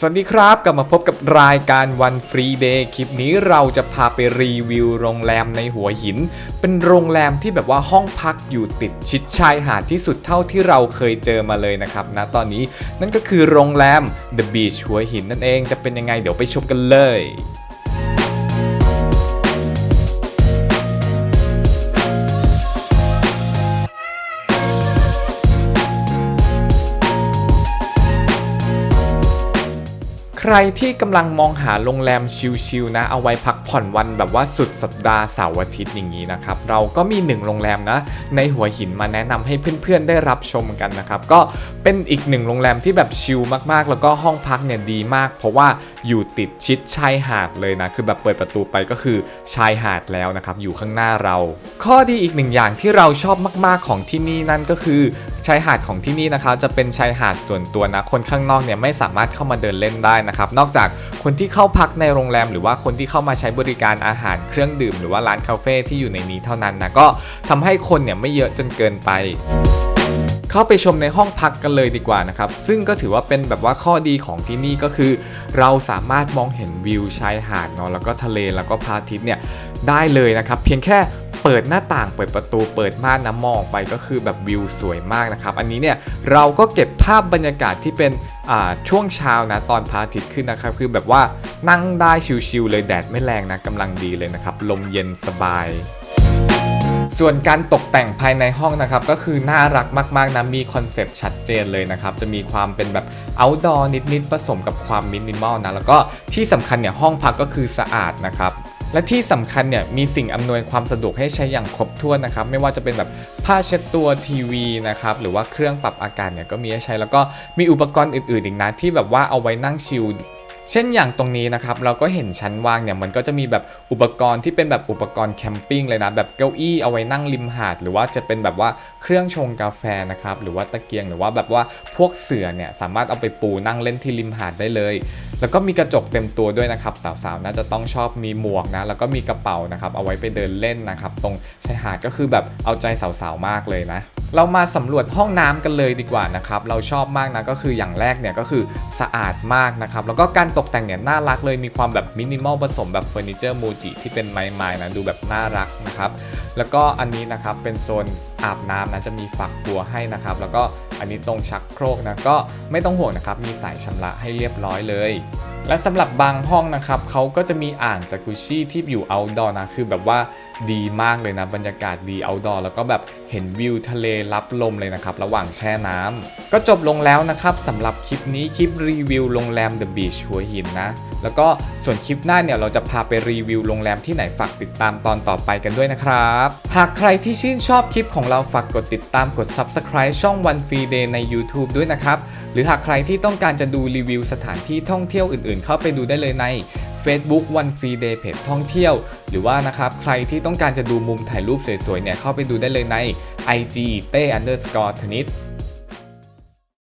สวัสดีครับ กลับมาพบกับรายการวันฟรีเดย์คลิปนี้เราจะพาไปรีวิวโรงแรมในหัวหิน เป็นโรงแรมที่แบบว่าห้องพักอยู่ติดชิดชายหาดที่สุดเท่าที่เราเคยเจอมาเลยนะครับนะตอนนี้นั่นก็คือโรงแรม The Beach หัวหินนั่นเองจะเป็นยังไงเดี๋ยวไปชมกันเลย ใครที่กำลังมองหาโรงแรมชิลๆนะ เอาไว้พักผ่อนวันแบบว่าสุดสัปดาห์เสาร์อาทิตย์อย่างนี้นะครับ เราก็มีหนึ่งโรงแรมนะ ในหัวหินมาแนะนำให้เพื่อนๆได้รับชมกันนะครับ ก็เป็นอีกหนึ่งโรงแรมที่แบบชิลมากๆ แล้วก็ห้องพักเนี่ยดีมาก เพราะว่าอยู่ติดชิดชายหาดเลยนะ คือแบบเปิดประตูไปก็คือชายหาดแล้วนะครับ อยู่ข้างหน้าเรา ข้อดีอีกหนึ่งอย่างที่เราชอบมาก ๆของที่นี่นั่นก็คือ ชายหาดของที่นี่นะครับจะเป็นชายหาดส่วนตัวนะคนข้างนอกเนี่ยไม่สามารถเข้ามาเดินเล่นได้นะครับนอกจากคนที่เข้าพักในโรงแรม หรือว่าคนที่เข้ามาใช้บริการอาหารเครื่องดื่ม หรือว่าร้านคาเฟ่ที่อยู่ในนี้เท่านั้นนะก็ทำให้คนเนี่ยไม่เยอะจนเกินไปเข้าไปชมในห้องพักกันเลยดีกว่านะครับ ซึ่งก็ถือว่าเป็นแบบว่าข้อดีของที่นี่ก็คือ เราสามารถมองเห็นวิวชายหาดเนาะแล้วก็ทะเลแล้วก็พระอาทิตย์เนี่ยได้เลยนะครับ เพียงแค่ เปิดหน้าต่างเปิดประตูเปิดม่านน้ำมองไปก็คือแบบวิวสวยมากนะครับ อันนี้เนี่ยเราก็เก็บภาพบรรยากาศที่เป็นอ่าช่วงเช้านะตอนพระอาทิตย์ขึ้นนะครับ คือแบบว่านั่งได้ชิลๆเลยแดดไม่แรงนะกำลังดีเลยนะครับ ลมเย็นสบายส่วนการตกแต่งภายในห้องนะครับก็คือน่ารักมากๆนะมีคอนเซปต์ชัดเจนเลยนะครับจะมีความเป็นแบบ outdoor นิดๆผสมกับความมินิมอลนะแล้วก็ที่สำคัญเนี่ยห้องพักก็คือสะอาดนะครับ และที่สำคัญเนี่ยมีสิ่งอำนวยความสะดวกให้ใช้อย่างครบถ้วนนะครับ ไม่ว่าจะเป็นแบบผ้าเช็ดตัวทีวีนะครับหรือว่าเครื่องปรับอากาศเนี่ยก็มีให้ใช้แล้วก็มีอุปกรณ์อื่นๆอีกนะที่แบบว่าเอาไว้นั่งชิลเช่นอย่างตรงนี้นะครับเราก็เห็นชั้นวางเนี่ยมันก็จะมีแบบอุปกรณ์ที่เป็นแบบอุปกรณ์แคมปิ้งเลยนะแบบเก้าอี้เอาไว้นั่งริมหาด หรือว่าจะเป็นแบบว่าเครื่องชงกาแฟนะครับหรือว่าตะเกียงหรือว่าแบบว่าพวกเสื่อเนี่ยสามารถเอาไปปูนั่งเล่นที่ริมหาดได้เลย แล้วก็มีกระจกเต็มตัวด้วยนะครับสาวๆน่าจะต้องชอบมีหมวกนะแล้วก็มีกระเป๋านะครับเอาไว้ไปเดินเล่นนะครับตรงชายหาดก็คือแบบเอาใจสาวๆมากเลยนะ เรามาสำรวจห้องน้ำกันเลยดีกว่านะครับเราชอบมากนะก็คืออย่างแรกเนี่ยก็คือสะอาดมากนะครับแล้วก็การตกแต่งเนี่ยน่ารักเลยมีความแบบมินิมอลผสมแบบเฟอร์นิเจอร์มูจิที่เป็นไม้ๆนะดูแบบน่ารักนะครับแล้วก็อันนี้นะครับเป็นโซนอาบน้ำนะจะมีฝักบัวให้นะครับแล้วก็ อันนี้ตรงชักโครกนะก็ไม่ต้องห่วงนะครับมีสายชำระให้เรียบร้อยเลย และสำหรับบางห้องนะครับเขาก็จะมีอ่างจากุชี่ที่อยู่ outdoor นะ คือแบบว่าดีมากเลยนะ บรรยากาศดี outdoor แล้วก็แบบเห็นวิวทะเลรับลมเลยนะครับ ระหว่างแช่น้ำก็จบลงแล้วนะครับสำหรับคลิปนี้คลิปรีวิวโรงแรม The Beach หัวหินนะ แล้วก็ส่วนคลิปหน้าเนี่ยเราจะพาไปรีวิวโรงแรมที่ไหนฝากติดตามตอนต่อไปกันด้วยนะครับ หากใครที่ชื่นชอบคลิปของเราฝากกดติดตามกด subscribe ช่อง One Free Day ใน YouTube ด้วยนะครับ หรือหากใครที่ต้องการจะดูรีวิวสถานที่ท่องเที่ยวอื่นนเข้าไปดูได้เลยใน Facebook One Free Day เพจท่องเที่ยว หรือว่านะครับใครที่ต้องการจะดูมุมถ่ายรูปสวยๆเนี่ยเข้าไปดูได้เลยใน IG เต้ underscore ธนิต